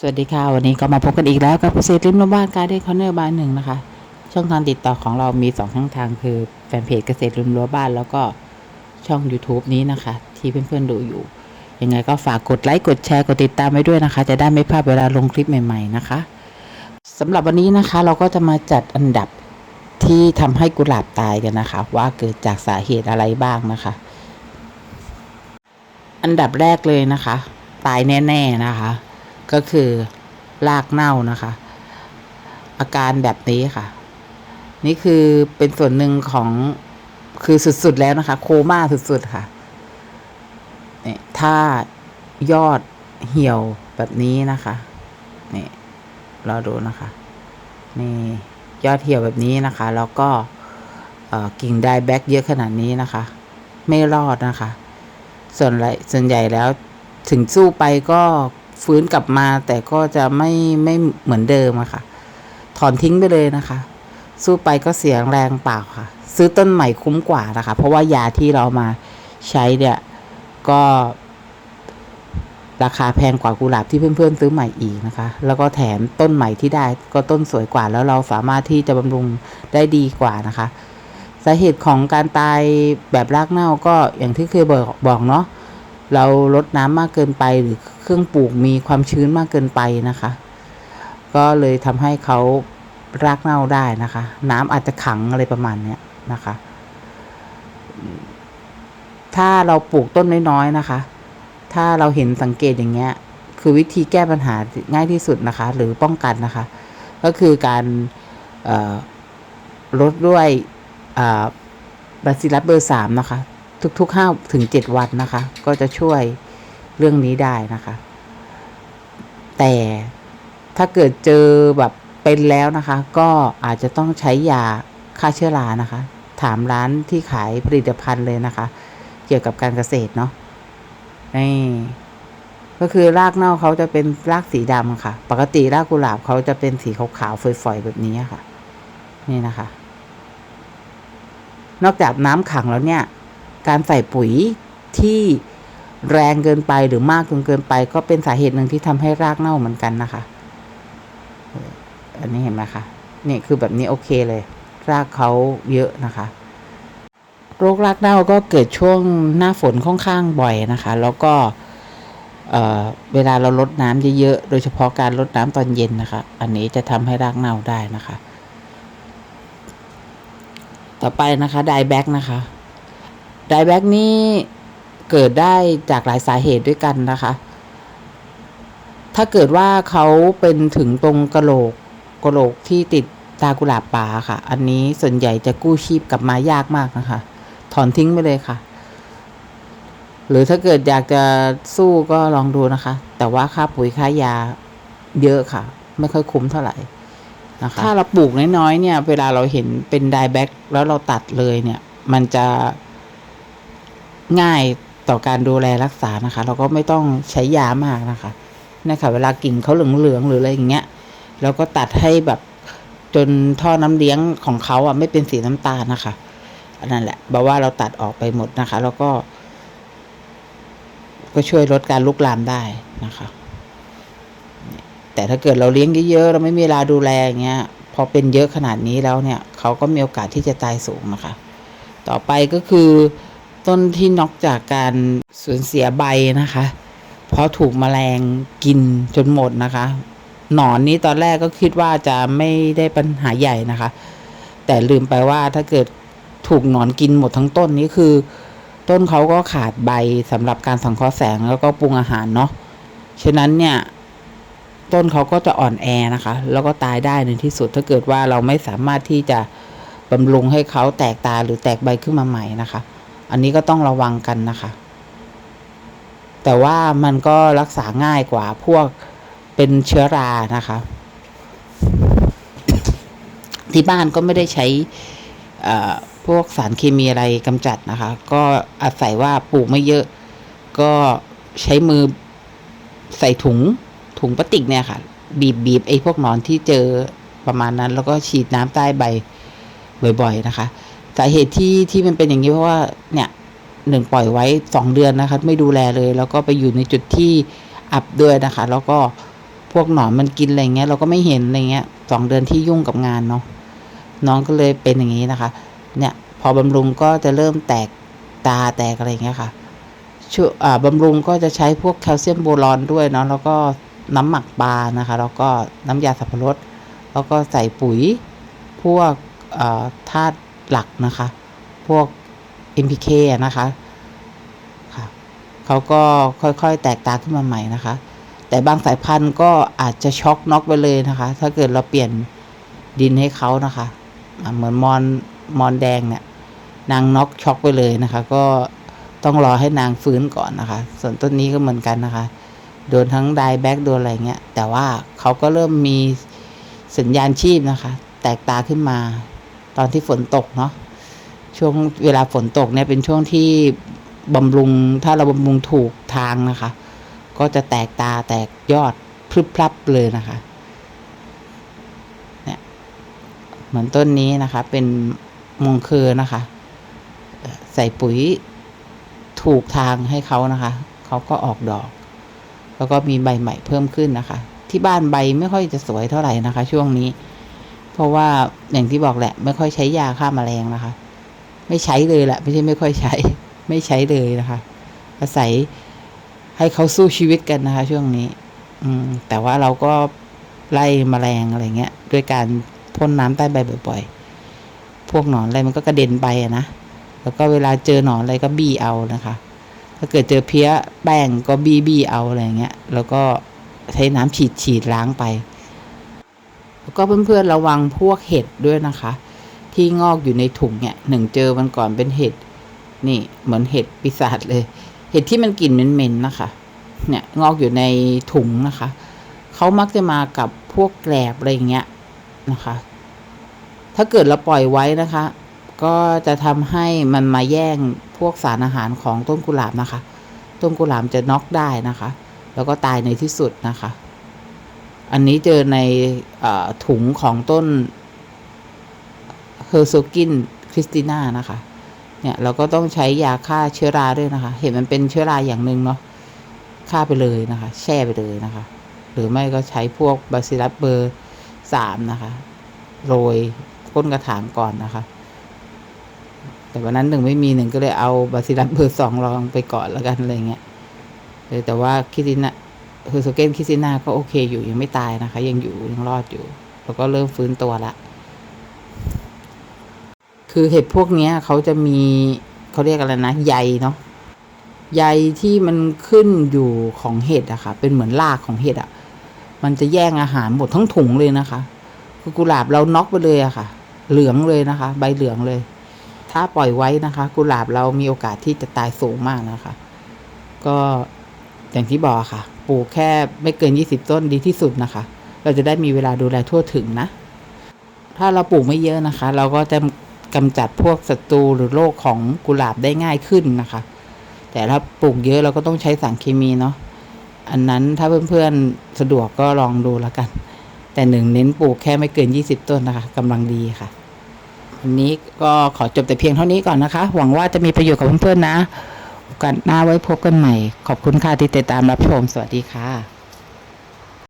สวัสดีค่ะ วันนี้ก็มาพบกันอีกแล้วกับเกษตรริมรั้วบ้านการเด้นคอนเนอร์บ้านหนึ่งนะคะ ช่องทางติดต่อของเรามี 2 ช่องทางคือแฟนเพจเกษตรริมรั้วบ้าน แล้วก็ช่อง YouTube นี้นะคะ ที่เพื่อนๆดูอยู่ ยังไงก็ฝากกดไลค์กดแชร์กดติดตามไว้ด้วยนะคะ จะได้ไม่พลาดเวลาลงคลิปใหม่ๆนะคะสำหรับวันนี้นะคะเราก็จะมาจัดอันดับที่ทำให้กุหลาบตายกันนะคะ ว่าเกิดจากสาเหตุอะไรบ้างนะคะ อันดับแรกเลยนะคะ ตายแน่ ๆนะคะ ก็คือรากเน่านะคะ อาการแบบนี้ค่ะ นี่คือเป็นส่วนหนึ่งของคือสุดๆแล้วนะคะ โคม่าสุดๆค่ะเนี่ยถ้ายอดเหี่ยวแบบนี้นะคะนี่เราดูนะคะ นี่ยอดเหี่ยวแบบนี้นะคะ แล้วก็กิ่งไดแบ็กเยอะขนาดนี้นะคะ ไม่รอดนะคะ ส่วนไรส่วนใหญ่แล้วถึงสู้ไปก็ ฟื้นกลับมาแต่ก็จะไม่ไม่เหมือนเดิมอะค่ะ ถอนทิ้งไปเลยนะคะ สู้ไปก็เสียงแรงเปล่าค่ะ ซื้อต้นใหม่คุ้มกว่านะคะ เพราะว่ายาที่เรามาใช้เนี่ยก็ ราคาแพงกว่ากุหลาบที่เพื่อนๆซื้อใหม่อีกนะคะ แล้วก็แถมต้นใหม่ที่ได้ก็ต้นสวยกว่า แล้วเราสามารถที่จะบำรุงได้ดีกว่านะคะสาเหตุของการตายแบบรากเน่าก็อย่างที่เคยบอกบอกเนาะเราลดน้ำมากเกินไปหรือ เครื่องปลูกมีความชื้นมากเกินไปนะคะ ก็เลยทำให้เขารากเน่าได้นะคะ น้ำอาจจะขังอะไรประมาณเนี้ยนะคะ ถ้าเราปลูกต้นน้อยๆนะคะ ถ้าเราเห็นสังเกตอย่างเงี้ย คือวิธีแก้ปัญหาง่ายที่สุดนะคะ หรือป้องกันนะคะ ก็คือการลดด้วยบาซิลัสเบอร์สามนะคะ ทุกๆห้าถึงเจ็ดวันนะคะ ก็จะช่วย เรื่องนี้ได้นะคะ แต่ถ้าเกิดเจอแบบเป็นแล้วนะคะ ก็อาจจะต้องใช้ยาฆ่าเชื้อรานะคะ ถามร้านที่ขายผลิตภัณฑ์เลยนะคะ เกี่ยวกับการเกษตรเนาะนี่ก็คือรากเน่าเขาจะเป็นรากสีดำค่ะ ปกติรากกุหลาบเขาจะเป็นสีขาวๆฝอยๆแบบนี้ค่ะ นี่นะคะ นอกจากน้ำขังแล้วเนี่ย การใส่ปุ๋ยที่ แรงเกินไปหรือมากจนเกินไป ก็เป็นสาเหตุหนึ่งที่ทำให้รากเน่าเหมือนกันนะคะ อันนี้เห็นไหมคะนี่คือแบบนี้โอเคเลย รากเขาเยอะนะคะ โรครากเน่าก็เกิดช่วงหน้าฝนค่อนข้างบ่อยนะคะ แล้วก็เอ่อเวลาเราลดน้ำเยอะๆ โดยเฉพาะการลดน้ำตอนเย็นนะคะ อันนี้จะทำให้รากเน่าได้นะคะ ต่อไปนะคะไดแบ็กนะคะไดแบ็กนี่ เกิดได้จากหลายสาเหตุด้วยกันนะคะ ถ้าเกิดว่าเขาเป็นถึงตรงกระโหลกกระโหลกที่ติดตากุหลาบป่าค่ะ อันนี้ส่วนใหญ่จะกู้ชีพกลับมายากมากนะคะ ถอนทิ้งไปเลยค่ะ หรือถ้าเกิดอยากจะสู้ก็ลองดูนะคะ แต่ว่าค่าปุ๋ยค่ายาเยอะค่ะ ไม่ค่อยคุ้มเท่าไหร่นะคะถ้าเราปลูกน้อยๆเนี่ย เวลาเราเห็นเป็นไดแบ็กแล้วเราตัดเลยเนี่ย มันจะง่าย ต่อการดูแลรักษานะคะ เราก็ไม่ต้องใช้ยามากนะคะนะคะเวลากิ่งเขาเหลืองๆหรืออะไรอย่างเงี้ยเราก็ตัดให้แบบจนท่อน้ำเลี้ยงของเขาอะไม่เป็นสีน้ำตาลนะคะอันนั้นแหละแปลว่าเราตัดออกไปหมดนะคะ แล้วก็ ก็ช่วยลดการลุกลามได้นะคะ แต่ถ้าเกิดเราเลี้ยงเยอะๆเราไม่มีเวลาดูแลอย่างเงี้ย พอเป็นเยอะขนาดนี้แล้วเนี่ย เขาก็มีโอกาสที่จะตายสูงนะคะ ต่อไปก็คือ ต้นที่นอกจากการสูญเสียใบนะคะ เพราะถูกแมลงกินจนหมดนะคะ หนอนนี้ตอนแรกก็คิดว่าจะไม่ได้ปัญหาใหญ่นะคะ แต่ลืมไปว่าถ้าเกิดถูกหนอนกินหมดทั้งต้นนี้คือ ต้นเขาก็ขาดใบสำหรับการสังเคราะห์แสงแล้วก็ปรุงอาหารเนาะฉะนั้นเนี่ยต้นเขาก็จะอ่อนแอนะคะ แล้วก็ตายได้ในที่สุดถ้าเกิดว่าเราไม่สามารถที่จะบำรุงให้เขาแตกตาหรือแตกใบขึ้นมาใหม่นะคะ อันนี้ก็ต้องระวังกันนะคะ แต่ว่ามันก็รักษาง่ายกว่าพวกเป็นเชื้อรานะคะ ที่บ้านก็ไม่ได้ใช้พวกสารเคมีอะไรกำจัดนะคะ ก็อาศัยว่าปลูกไม่เยอะ ก็ใช้มือใส่ถุงถุงพลาสติกเนี่ยค่ะ บีบบีบไอ้พวกนอนที่เจอประมาณนั้น แล้วก็ฉีดน้ำใต้ใบบ่อย ๆ นะคะ สาเหตุที่ที่มันเป็นอย่างนี้เพราะว่าเนี่ยหนึ่งปล่อยไว้สองเดือนนะคะ ไม่ดูแลเลย แล้วก็ไปอยู่ในจุดที่อับด้วยนะคะ แล้วก็พวกหนอนมันกินอะไรเงี้ยเราก็ไม่เห็นอะไรเงี้ยสองเดือนที่ยุ่งกับงานเนาะน้องก็เลยเป็นอย่างนี้นะคะ เนี่ยพอบำรุงก็จะเริ่มแตกตาแตกอะไรเงี้ยค่ะช่วยอ่าบำรุงก็จะใช้พวกแคลเซียมโบรอนด้วยเนาะแล้วก็น้ำหมักปลานะคะ แล้วก็น้ำยาสับปะรด แล้วก็ใส่ปุ๋ย พวกธาตุ หลักนะคะ พวก NPK นะคะค่ะเขาก็ค่อยๆแตกตาขึ้นมาใหม่นะคะ แต่บางสายพันธุ์ก็อาจจะช็อกน็อกไปเลยนะคะ ถ้าเกิดเราเปลี่ยนดินให้เขานะคะอะเหมือนมอนมอนแดงเนี่ย นางน็อกช็อกไปเลยนะคะ ก็ต้องรอให้นางฟื้นก่อนนะคะ ส่วนต้นนี้ก็เหมือนกันนะคะ โดนทั้งไดแบ็กโดนอะไรเงี้ย แต่ว่าเขาก็เริ่มมีสัญญาณชีพนะคะ แตกตาขึ้นมา ตอนที่ฝนตกเนาะช่วงเวลาฝนตกเนี่ยเป็นช่วงที่บำรุงถ้าเราบำรุงถูกทางนะคะ ก็จะแตกตาแตกยอดพรึบพรับเลยนะคะเนี่ยเหมือนต้นนี้นะคะ เป็นมงเคอนะคะ ใส่ปุ๋ยถูกทางให้เขานะคะเขาก็ออกดอก แล้วก็มีใบใหม่เพิ่มขึ้นนะคะ ที่บ้านใบไม่ค่อยจะสวยเท่าไหร่นะคะ ช่วงนี้ เพราะว่าอย่างที่บอกแหละ ไม่ค่อยใช้ยาฆ่าแมลงนะคะ ไม่ใช้เลยแหละ ไม่ใช่ไม่ค่อยใช้ ไม่ใช้เลยนะคะ อาศัยให้เขาสู้ชีวิตกันนะคะ ช่วงนี้ อืม แต่ว่าเราก็ไล่แมลงอะไรเงี้ยด้วยการพ่นน้ำใต้ใบบ่อย ๆ พวกหนอนอะไรมันก็กระเด็นไปอะนะแล้วก็เวลาเจอหนอนอะไรก็บี้เอานะคะ ถ้าเกิดเจอเพี้ยแป้งก็บี้บี้เอาอะไรเงี้ย แล้วก็ใช้น้ำฉีดฉีดล้างไป แล้วก็เพื่อนๆระวังพวกเห็ดด้วยนะคะ ที่งอกอยู่ในถุงเนี่ยหนึ่งเจอวันก่อนเป็นเห็ดนี่เหมือนเห็ดปีศาจเลย เห็ดที่มันกลิ่นเหม็นๆนะคะ เนี่ยงอกอยู่ในถุงนะคะเขามักจะมากับพวกแกลบอะไรอย่างเงี้ยนะคะ ถ้าเกิดเราปล่อยไว้นะคะ ก็จะทำให้มันมาแย่งพวกสารอาหารของต้นกุหลาบนะคะ ต้นกุหลาบจะน็อกได้นะคะ แล้วก็ตายในที่สุดนะคะ อันนี้เจอในอถุงของต้นเฮอร์โซกินคริสติน่านะคะ เนี่ยเราก็ต้องใช้ยาฆ่าเชื้อราด้วยนะคะ เห็นมันเป็นเชื้อราอย่างหนึ่งเนาะฆ่าไปเลยนะคะ แช่ไปเลยนะคะ หรือไม่ก็ใช้พวกบาซิลัสเบอร์สามนะคะโรยก้นกระถางก่อนนะคะ แต่วันนั้นหนึ่งไม่มีหนึ่งก็เลยเอาบาซิลัสเบอร์สองลองไปก่อนแล้วกันอะไรเงี้ยแต่ว่าคิติน คือโซเกนคิตินาก็โอเคอยู่ยังไม่ตายนะคะ ยังอยู่ยังรอดอยู่ แล้วก็เริ่มฟื้นตัวละ คือเห็ดพวกนี้เขาจะมีเขาเรียกอะไรนะใยเนาะใยที่มันขึ้นอยู่ของเห็ดอะค่ะ เป็นเหมือนรากของเห็ดอะมันจะแย่งอาหารหมดทั้งถุงเลยนะคะคือกุหลาบเราน็อกไปเลยอะค่ะ เหลืองเลยนะคะ ใบเหลืองเลย ถ้าปล่อยไว้นะคะ กุหลาบเรามีโอกาสที่จะตายสูงมากนะคะ ก็ อย่างที่บอกค่ะ ปลูกแค่ไม่เกิน 20 ต้นดีที่สุดนะคะ เราจะได้มีเวลาดูแลทั่วถึงนะ ถ้าเราปลูกไม่เยอะนะคะ เราก็จะกำจัดพวกศัตรูหรือโรคของกุหลาบได้ง่ายขึ้นนะคะ แต่ถ้าปลูกเยอะเราก็ต้องใช้สารเคมีเนาะ อันนั้นถ้าเพื่อนๆสะดวกก็ลองดูแล้วกัน แต่หนึ่งเน้นปลูกแค่ไม่เกิน 20 ต้นนะคะกำลังดีค่ะวันนี้ก็ขอจบแต่เพียงเท่านี้ก่อนนะคะ หวังว่าจะมีประโยชน์กับเพื่อนๆนะ กันหน้าไว้พบกันใหม่ ขอบคุณค่ะที่ติดตามรับชม สวัสดีค่ะ